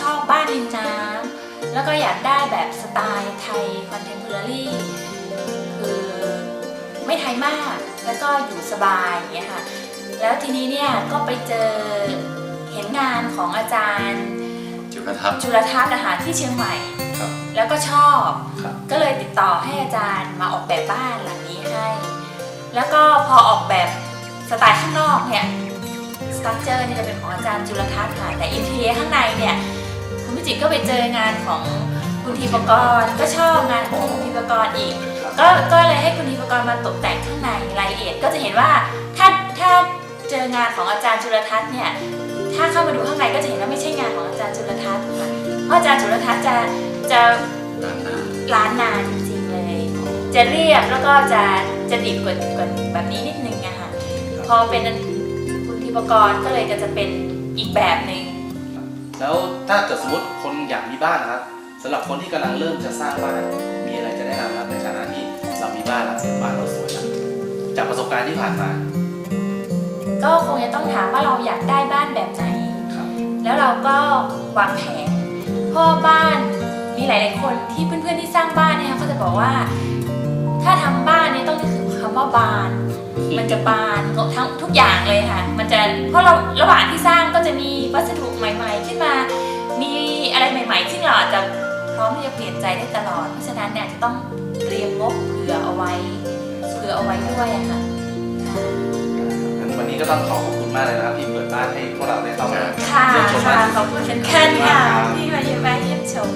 ชอบบ้านริมน้ำแล้วก็อยากได้แบบสไตล์ไทยคอนเทม p อร์รี่คือไม่ไทยมากแล้วก็อยู่สบายอย่างเงี้ยค่ะแล้วทีนี้เนี่ยก็ไปเจอเห็นงานของอาจารย์จุลทัศน์จุลทัศน์นะคะที่เชียงใหม่ครับแล้วก็ชอบครับก็เลยติดต่อให้อาจารย์มาออกแบบบ้านหลังนี้ให้ แล้วก็พอออกแบบสไตล์ข้างนอกเนี่ย สตั๊กเจอร์นี่จะเป็นของอาจารย์จุลทัศน์ค่ะแต่อินเทียข้างในเนี่ยคุณพิจิตรก็ไปเจองานของคุณทีปกรณ์ก็ชอบงานของคุณทีปกรณ์อีก ก็ก็เลยให้คุณทีปกรณ์มาตกแต่งข้างในรายละเอียดก็จะเห็นว่าถ้าถ้าเจองานของอาจารย์จุลทัศน์เนี่ยถ้าเข้ามาดูข้างในก็จะเห็นว่าไม่ใช่งานของอาจารย์จุลทัศน์ค่ะเพราะอาจารย์จุลทัศน์จะจะด้านนาล้านนาจริงๆเลย จะเรียบแล้วก็จะจะดิบกว่ากว่าแบบนี้นิดนึงอะค่ะพอเป็น คุณทิปกรณ์ก็เลยก็จะเป็นอีกแบบหนึ่งแล้วถ้าเกิดสมมติคนอยากมีบ้านนะครับสำหรับคนที่กำลังเริ่มจะสร้างบ้าน มีอะไรจะแนะนำครับในฐานะที่เรามีบ้านแล้วบ้านเราสวยแล้วจากประสบการณ์ที่ผ่านมา ก็คงจะต้องถามว่าเราอยากได้บ้านแบบไหน ครับ แล้วเราก็วางแผนเพราะบ้านมีหลาย ๆ คนที่เพื่อน ๆ ที่สร้างบ้านเนี่ยเขาจะบอกว่า ถ้าทำบ้านเนี่ยต้องนึกถึงคำว่าบาน มันจะบานทั้งทุกอย่างเลยค่ะ มันจะเพราะเราระหว่างที่สร้างก็จะมีวัสดุใหม่ ๆ ขึ้นมา มีอะไรใหม่ ๆ ซึ่งเราอาจจะพร้อมที่จะเปลี่ยนใจได้ตลอด เพราะฉะนั้นเนี่ยจะต้องเตรียมงบเผื่อเอาไว้เผื่อเอาไว้ด้วยอะค่ะค่ะงั้นวันนี้ก็ต้องขอขอบคุณมากเลยนะครับที่เปิดบ้านให้พวกเราได้เข้ามาค่ะเยี่ยมชมค่ะบ้านขอบคุณเช่นกันค่ะที่มาเยี่ยมแวะเยี่ยมชม